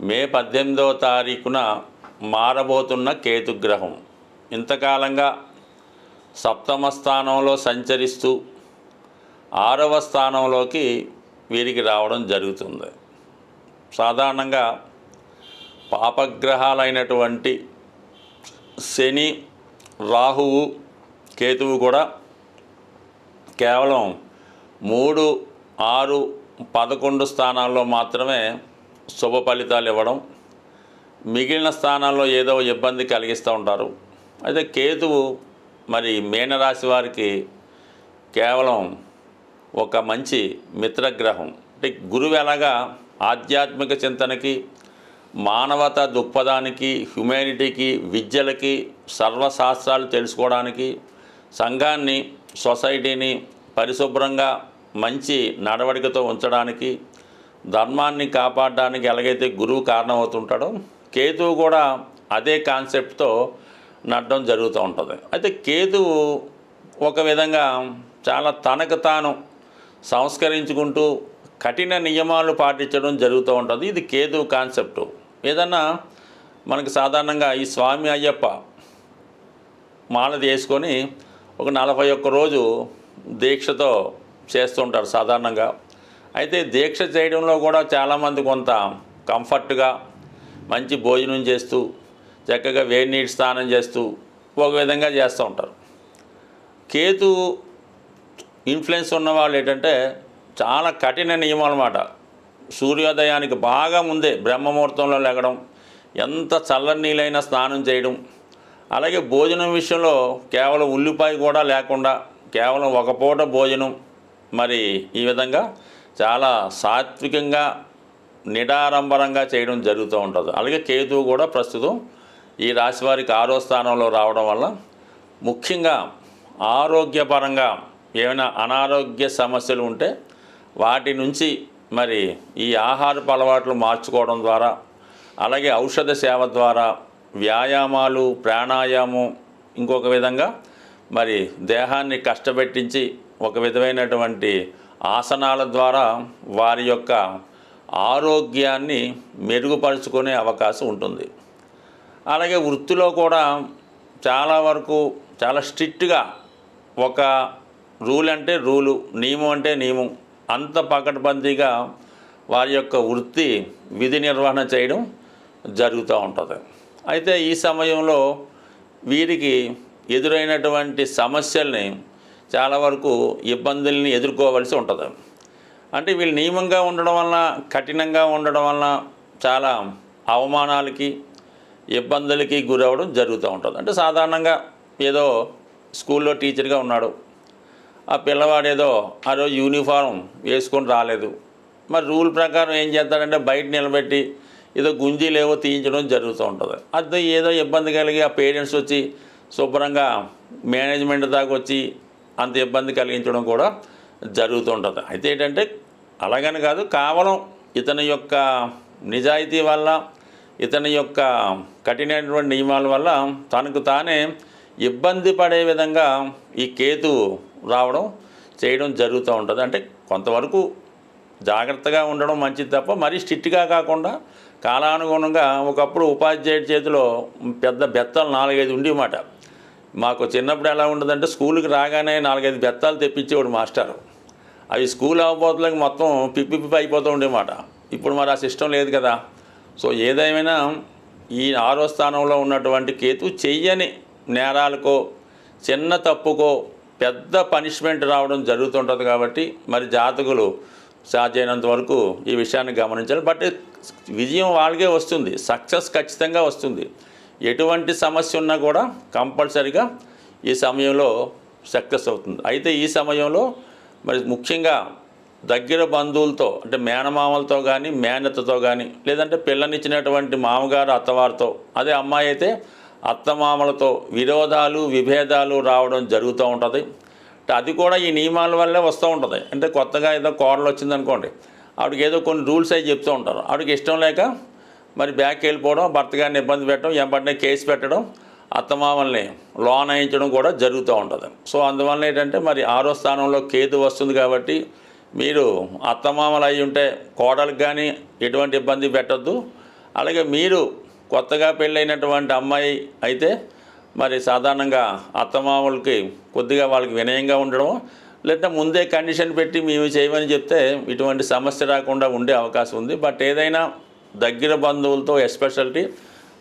మే పద్దెనిమిదవ తారీఖున మారబోతున్న కేతుగ్రహం. ఇంతకాలంగా సప్తమ స్థానంలో సంచరిస్తూ ఆరవ స్థానంలోకి వీరికి రావడం జరుగుతుంది. సాధారణంగా పాపగ్రహాలైనటువంటి శని రాహువు కేతువు కూడా కేవలం మూడు ఆరు పదకొండు స్థానాల్లో మాత్రమే శుభ ఫలితాలు ఇవ్వడం మిగిలిన స్థానాల్లో ఏదో ఇబ్బంది కలిగిస్తూ ఉంటారు. అయితే కేతువు మరి మీనరాశి వారికి కేవలం ఒక మంచి మిత్రగ్రహం. అంటే గురువు ఎలాగా ఆధ్యాత్మిక చింతనకి మానవత దృక్పథానికి హ్యుమానిటీకి విద్యలకి సర్వశాస్త్రాలు తెలుసుకోవడానికి సంఘాన్ని సొసైటీని పరిశుభ్రంగా మంచి నడవడికతో ఉంచడానికి ధర్మాన్ని కాపాడడానికి ఎలాగైతే గురువు కారణమవుతుంటాడో కేతువు కూడా అదే కాన్సెప్ట్తో నడడం జరుగుతూ ఉంటుంది. అయితే కేతువు ఒక విధంగా చాలా తనకు తాను సంస్కరించుకుంటూ కఠిన నియమాలు పాటించడం జరుగుతూ ఉంటుంది. ఇది కేతువు కాన్సెప్టు. ఏదన్నా మనకు సాధారణంగా ఈ స్వామి అయ్యప్ప మాల తీసుకొని ఒక నలభై ఒక్క రోజు దీక్షతో చేస్తుంటారు సాధారణంగా. అయితే దీక్ష చేయడంలో కూడా చాలామంది కొంత కంఫర్ట్గా మంచి భోజనం చేస్తూ చక్కగా వేడి నీటి స్నానం చేస్తూ ఒక విధంగా చేస్తూ ఉంటారు. కేతు ఇన్ఫ్లుయెన్స్ ఉన్న వాళ్ళు ఏంటంటే చాలా కఠిన నియమం అన్నమాట. సూర్యోదయానికి బాగా ముందే బ్రహ్మముహూర్తంలో లెగడం ఎంత చల్లని నీళ్ళైనా స్నానం చేయడం అలాగే భోజనం విషయంలో కేవలం ఉల్లిపాయ కూడా లేకుండా కేవలం ఒక పూట భోజనం మరి ఈ విధంగా చాలా సాత్వికంగా నిడారంభరంగా చేయడం జరుగుతూ ఉంటుంది. అలాగే కేతువు కూడా ప్రస్తుతం ఈ రాశి వారికి ఆరో స్థానంలో రావడం వల్ల ముఖ్యంగా ఆరోగ్యపరంగా ఏమైనా అనారోగ్య సమస్యలు ఉంటే వాటి నుంచి మరి ఈ ఆహారపు అలవాట్లు మార్చుకోవడం ద్వారా అలాగే ఔషధ సేవ ద్వారా వ్యాయామాలు ప్రాణాయామం ఇంకొక విధంగా మరి దేహాన్ని కష్టపెట్టించి ఒక విధమైనటువంటి ఆసనాల ద్వారా వారి యొక్క ఆరోగ్యాన్ని మెరుగుపరుచుకునే అవకాశం ఉంటుంది. అలాగే వృత్తిలో కూడా చాలా వరకు చాలా స్ట్రిక్ట్గా ఒక రూల్ అంటే రూలు నియమం అంటే నియమం అంత పకడ్బందీగా వారి యొక్క వృత్తి విధి నిర్వహణ చేయడం జరుగుతూ ఉంటుంది. అయితే ఈ సమయంలో వీరికి ఎదురైనటువంటి సమస్యల్ని చాలా వరకు ఇబ్బందుల్ని ఎదుర్కోవలసి ఉంటుంది. అంటే వీళ్ళు నియమంగా ఉండడం వలన కఠినంగా ఉండడం వలన చాలా అవమానాలకి ఇబ్బందులకి గురవడం జరుగుతూ ఉంటుంది. అంటే సాధారణంగా ఏదో స్కూల్లో టీచర్గా ఉన్నాడు. ఆ పిల్లవాడు ఏదో ఆ రోజు యూనిఫారం వేసుకొని రాలేదు. మరి రూల్ ప్రకారం ఏం చేస్తాడంటే బయట నిలబెట్టి ఏదో గుంజీలేవో తీయించడం జరుగుతూ ఉంటుంది. అది ఏదో ఇబ్బంది కలిగి ఆ పేరెంట్స్ వచ్చి శుభ్రంగా మేనేజ్మెంట్ దాకా వచ్చి అంత ఇబ్బంది కలిగించడం కూడా జరుగుతూ ఉంటుంది అయితే ఏంటంటే అలాగని కాదు కేవలం ఇతని యొక్క నిజాయితీ వల్ల ఇతని యొక్క కఠినటువంటి నియమాల వల్ల తనకు తానే ఇబ్బంది పడే విధంగా ఈ కేతు రావడం చేయడం జరుగుతూ ఉంటుంది. అంటే కొంతవరకు జాగ్రత్తగా ఉండడం మంచిది తప్ప మరీ స్ట్రిక్ట్గా కాకుండా కాలానుగుణంగా ఒకప్పుడు ఉపాధ్యాయుడి చేతిలో పెద్ద బెత్తాలు నాలుగైదు ఉండేమాట మాకు చిన్నప్పుడు ఎలా ఉండదంటే స్కూల్కి రాగానే నాలుగైదు బెత్తాలు తెప్పించేవాడు మాస్టారు. అవి స్కూల్ అవ్వబోతులకి మొత్తం పిప్పి పిప్పి అయిపోతూ ఉండేమాట. ఇప్పుడు మరి ఆ సిస్టమ్ లేదు కదా. సో ఏదేమైనా ఈ ఆరో స్థానంలో ఉన్నటువంటి కేతు చెయ్యని నేరాలకో చిన్న తప్పుకో పెద్ద పనిష్మెంట్ రావడం జరుగుతుంటుంది కాబట్టి మరి జాతకులు సాధ్యమైనంత వరకు ఈ విషయాన్ని గమనించాలి. బట్ విజయం వాళ్ళకే వస్తుంది. సక్సెస్ ఖచ్చితంగా వస్తుంది. ఎటువంటి సమస్య ఉన్నా కూడా కంపల్సరిగా ఈ సమయంలో సక్సెస్ అవుతుంది. అయితే ఈ సమయంలో మరి ముఖ్యంగా దగ్గర బంధువులతో అంటే మేనమామలతో కానీ మేనత్తతో కానీ లేదంటే పిల్లనిచ్చినటువంటి మామగారు అత్తవారితో అదే అమ్మాయి అయితే అత్తమామలతో విరోధాలు విభేదాలు రావడం జరుగుతూ ఉంటుంది. అది కూడా ఈ నియమాల వల్లే వస్తూ ఉంటుంది. అంటే కొత్తగా ఏదో కోడలు వచ్చిందనుకోండి ఆవిడకి ఏదో కొన్ని రూల్స్ అవి చెప్తూ ఉంటారు. ఆవిడకి ఇష్టం లేక మరి బ్యాక్ వెళ్ళిపోవడం భర్త గారిని ఇబ్బంది పెట్టడం ఎంబడినే కేసు పెట్టడం అత్తమామల్ని లోన్ అయించడం కూడా జరుగుతూ ఉంటుంది. సో అందువల్ల ఏంటంటే మరి ఆరో స్థానంలో కేతు వస్తుంది కాబట్టి మీరు అత్తమామలు అయి ఉంటే కోడలకు కానీ ఎటువంటి ఇబ్బంది పెట్టద్దు. అలాగే మీరు కొత్తగా పెళ్ళైనటువంటి అమ్మాయి అయితే మరి సాధారణంగా అత్తమామలకి కొద్దిగా వాళ్ళకి వినయంగా ఉండడం లేదంటే ముందే కండిషన్ పెట్టి మేము చేయమని చెప్తే ఇటువంటి సమస్య రాకుండా ఉండే అవకాశం ఉంది. బట్ ఏదైనా దగ్గర బంధువులతో ఎస్పెషల్టీ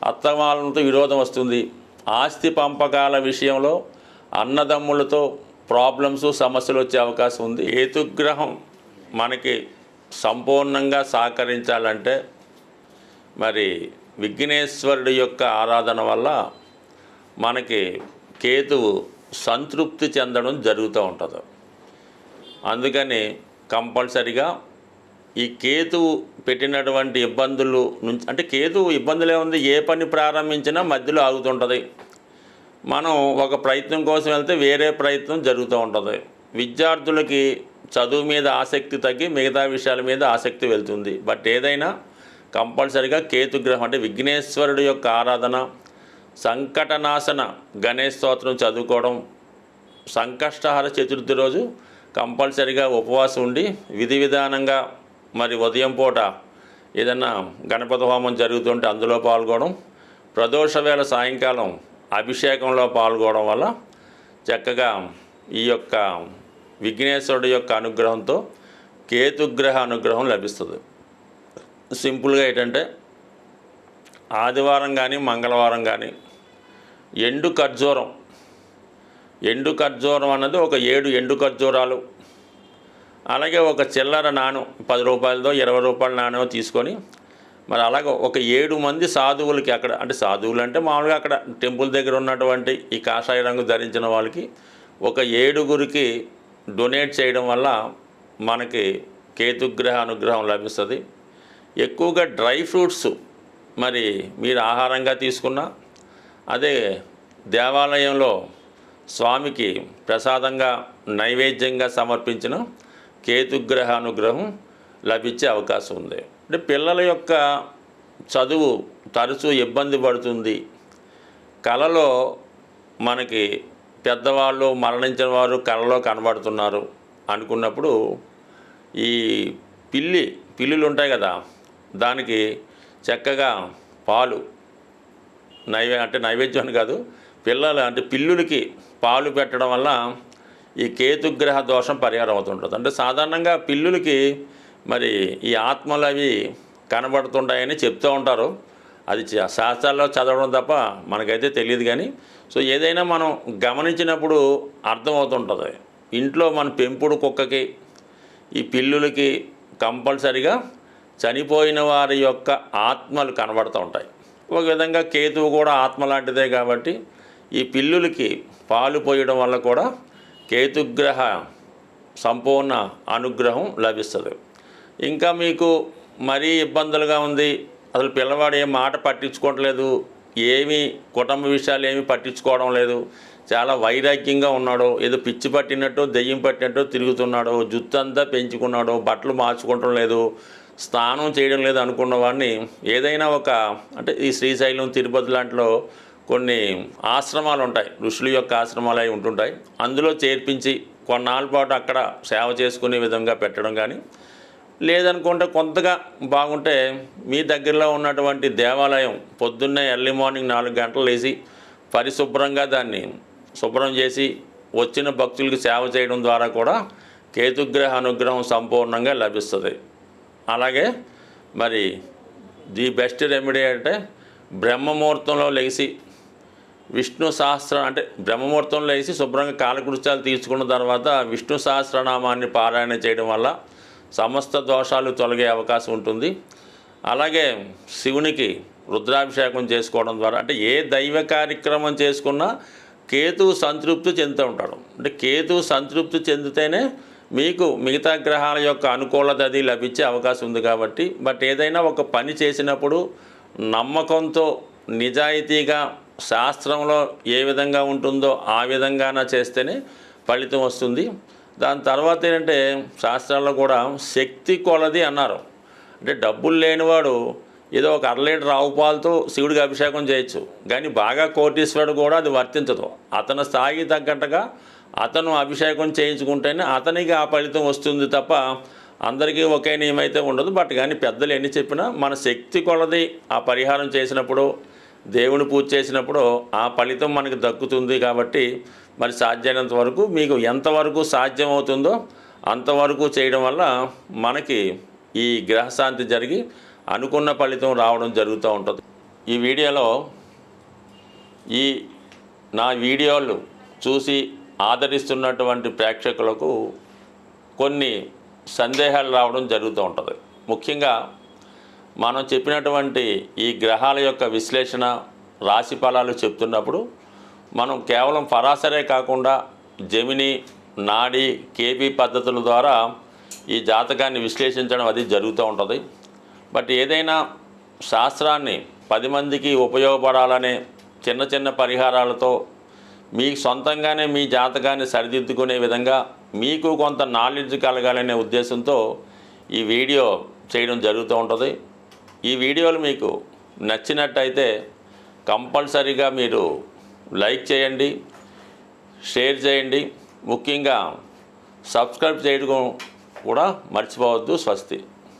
అత్తమాలతో విరోధం వస్తుంది. ఆస్తి పంపకాల విషయంలో అన్నదమ్ములతో ప్రాబ్లమ్స్ సమస్యలు వచ్చే అవకాశం ఉంది. ఏతుగ్రహం మనకి సంపూర్ణంగా సహకరించాలంటే మరి విఘ్నేశ్వరుడి యొక్క ఆరాధన వల్ల మనకి కేతువు సంతృప్తి చెందడం జరుగుతూ ఉంటుంది. అందుకని కంపల్సరిగా ఈ కేతువు పెట్టినటువంటి ఇబ్బందులు నుంచి అంటే కేతువు ఇబ్బందులే ఉంది ఏ పని ప్రారంభించినా మధ్యలో ఆగుతుంటుంది. మనం ఒక ప్రయత్నం కోసం వెళ్తే వేరే ప్రయత్నం జరుగుతూ ఉంటుంది. విద్యార్థులకి చదువు మీద ఆసక్తి తగ్గి మిగతా విషయాల మీద ఆసక్తి వెళ్తుంది. బట్ ఏదైనా కంపల్సరిగా కేతుగ్రహం అంటే విఘ్నేశ్వరుడు యొక్క ఆరాధన సంకటనాశన గణేష్ స్తోత్రం చదువుకోవడం సంకష్టహార చతుర్థి రోజు కంపల్సరిగా ఉపవాసం ఉండి విధి విధానంగా మరి ఉదయం పూట ఏదన్నా గణపతి హోమం జరుగుతుంటే అందులో పాల్గొనడం ప్రదోష వేళ సాయంకాలం అభిషేకంలో పాల్గొనడం వల్ల చక్కగా ఈ యొక్క విఘ్నేశ్వరుడు యొక్క అనుగ్రహంతో కేతుగ్రహ అనుగ్రహం లభిస్తుంది. సింపుల్గా ఏంటంటే ఆదివారం కానీ మంగళవారం కానీ ఎండు ఖర్జూరం ఎండు ఖర్జూరం అన్నది ఒక ఏడు ఎండు ఖర్జూరాలు అలాగే ఒక చిల్లర నాణం పది రూపాయలదో ఇరవై రూపాయల నాణ్యం తీసుకొని మరి అలాగే ఒక ఏడు మంది సాధువులకి అక్కడ అంటే సాధువులు అంటే మామూలుగా అక్కడ టెంపుల్ దగ్గర ఉన్నటువంటి ఈ కాషాయ రంగు ధరించిన వాళ్ళకి ఒక ఏడుగురికి డొనేట్ చేయడం వల్ల మనకి కేతుగ్రహ అనుగ్రహం లభిస్తుంది. ఎక్కువగా డ్రై ఫ్రూట్స్ మరి మీరు ఆహారంగా తీసుకున్నా అదే దేవాలయంలో స్వామికి ప్రసాదంగా నైవేద్యంగా సమర్పించిన కేతుగ్రహ అనుగ్రహం లభించే అవకాశం ఉంది. అంటే పిల్లల యొక్క చదువు తరచూ ఇబ్బంది పడుతుంది. కళలో మనకి పెద్దవాళ్ళు మరణించిన వారు కళలో కనబడుతున్నారు అనుకున్నప్పుడు ఈ పిల్లి పిల్లులు ఉంటాయి కదా దానికి చక్కగా పాలు నైవే అంటే నైవేద్యం అని కాదు పిల్లలు అంటే పిల్లులకి పాలు పెట్టడం వల్ల ఈ కేతుగ్రహ దోషం పరిహారం అవుతుంటుంది. అంటే సాధారణంగా పిల్లులకి మరి ఈ ఆత్మలు అవి కనబడుతుంటాయని చెప్తూ ఉంటారు. అది చ- శాస్త్రాల్లో చదవడం తప్ప మనకైతే తెలియదు కానీ సో ఏదైనా మనం గమనించినప్పుడు అర్థమవుతుంటుంది. ఇంట్లో మన పెంపుడు కుక్కకి ఈ పిల్లులకి కంపల్సరిగా చనిపోయిన వారి యొక్క ఆత్మలు కనబడుతూ ఉంటాయి. ఒక విధంగా కేతువు కూడా ఆత్మ లాంటిదే కాబట్టి ఈ పిల్లులకి పాలు పోయడం వల్ల కూడా కేతుగ్రహ సంపూర్ణ అనుగ్రహం లభిస్తుంది. ఇంకా మీకు మరీ ఇబ్బందులుగా ఉంది. అసలు పిల్లవాడు ఏం మాట పట్టించుకోవట్లేదు. ఏమీ కుటుంబ విషయాలు ఏమీ పట్టించుకోవడం లేదు. చాలా వైరాగ్యంగా ఉన్నాడు. ఏదో పిచ్చి పట్టినట్టు దెయ్యం పట్టినట్టు తిరుగుతున్నాడు. జుత్తు అంతా పెంచుకున్నాడు. బట్టలు మార్చుకోవటం లేదు. స్నానం చేయడం లేదు అనుకున్న వాడిని ఏదైనా ఒక అంటే ఈ శ్రీశైలం తిరుపతి లాంటిలో కొన్ని ఆశ్రమాలు ఉంటాయి ఋషుల యొక్క ఆశ్రమాలు అవి ఉంటుంటాయి. అందులో చేర్పించి కొన్నాళ్ళ పాటు అక్కడ సేవ చేసుకునే విధంగా పెట్టడం కానీ లేదనుకుంటే కొంతగా బాగుంటే మీ దగ్గరలో ఉన్నటువంటి దేవాలయం పొద్దున్నే ఎర్లీ మార్నింగ్ నాలుగు గంటలు లేచి పరిశుభ్రంగా దాన్ని శుభ్రం చేసి వచ్చిన భక్తులకి సేవ చేయడం ద్వారా కూడా కేతుగ్రహ అనుగ్రహం సంపూర్ణంగా లభిస్తుంది. అలాగే మరి ది బెస్ట్ రెమెడీ అంటే బ్రహ్మముహూర్తంలో లేచి విష్ణు సహస్ర అంటే బ్రహ్మముహూర్తంలో వేసి శుభ్రంగా కాలకృత్యాలు తీసుకున్న తర్వాత విష్ణు సహస్రనామాన్ని పారాయణ చేయడం వల్ల సమస్త దోషాలు తొలగే అవకాశం ఉంటుంది. అలాగే శివునికి రుద్రాభిషేకం చేసుకోవడం ద్వారా అంటే ఏ దైవ కార్యక్రమం చేసుకున్నా కేతువు సంతృప్తి చెందుతూ ఉంటాడు. అంటే కేతువు సంతృప్తి చెందితేనే మీకు మిగతా గ్రహాల యొక్క అనుకూలత అది లభించే అవకాశం ఉంది కాబట్టి బట్ ఏదైనా ఒక పని చేసినప్పుడు నమ్మకంతో నిజాయితీగా శాస్త్రంలో ఏ విధంగా ఉంటుందో ఆ విధంగాన చేస్తేనే ఫలితం వస్తుంది. దాని తర్వాత ఏంటంటే శాస్త్రాల్లో కూడా శక్తి కొలది అన్నారు. అంటే డబ్బులు లేనివాడు ఏదో ఒక అర లీటర్ ఆవు పాలతో శివుడికి అభిషేకం చేయొచ్చు. కానీ బాగా కోటీశ్వరుడు కూడా అది వర్తించదు. అతని స్థాయికి తగ్గట్టుగా అతను అభిషేకం చేయించుకుంటేనే అతనికి ఆ ఫలితం వస్తుంది తప్ప అందరికీ ఒకే నియమైతే ఉండదు. బట్ కానీ పెద్దలు ఎన్ని చెప్పినా మన శక్తి కొలది ఆ పరిహారం చేసినప్పుడు దేవుని పూజ చేసినప్పుడు ఆ ఫలితం మనకు దక్కుతుంది కాబట్టి మరి సాధ్యమైనంత వరకు మీకు ఎంతవరకు సాధ్యం అవుతుందో అంతవరకు చేయడం వల్ల మనకి ఈ గ్రహశాంతి జరిగి అనుకున్న ఫలితం రావడం జరుగుతూ ఉంటుంది. ఈ వీడియోలో ఈ నా వీడియోలు చూసి ఆదరిస్తున్నటువంటి ప్రేక్షకులకు కొన్ని సందేహాలు రావడం జరుగుతూ ఉంటుంది. ముఖ్యంగా మనం చెప్పినటువంటి ఈ గ్రహాల యొక్క విశ్లేషణ రాశి ఫలాలు చెప్తున్నప్పుడు మనం కేవలం పరాసరే కాకుండా జమిని నాడి కేపీ పద్ధతుల ద్వారా ఈ జాతకాన్ని విశ్లేషించడం అది జరుగుతూ ఉంటుంది. బట్ ఏదైనా శాస్త్రాన్ని పది మందికి ఉపయోగపడాలనే చిన్న చిన్న పరిహారాలతో మీకు సొంతంగానే మీ జాతకాన్ని సరిదిద్దుకునే విధంగా మీకు కొంత నాలెడ్జ్ కలగాలనే ఉద్దేశంతో ఈ వీడియో చేయడం జరుగుతూ ఉంటుంది. ఈ వీడియోలు మీకు నచ్చినట్టయితే కంపల్సరీగా మీరు లైక్ చేయండి షేర్ చేయండి. ముఖ్యంగా సబ్స్క్రైబ్ చేయడం కూడా మర్చిపోవద్దు స్వస్తి.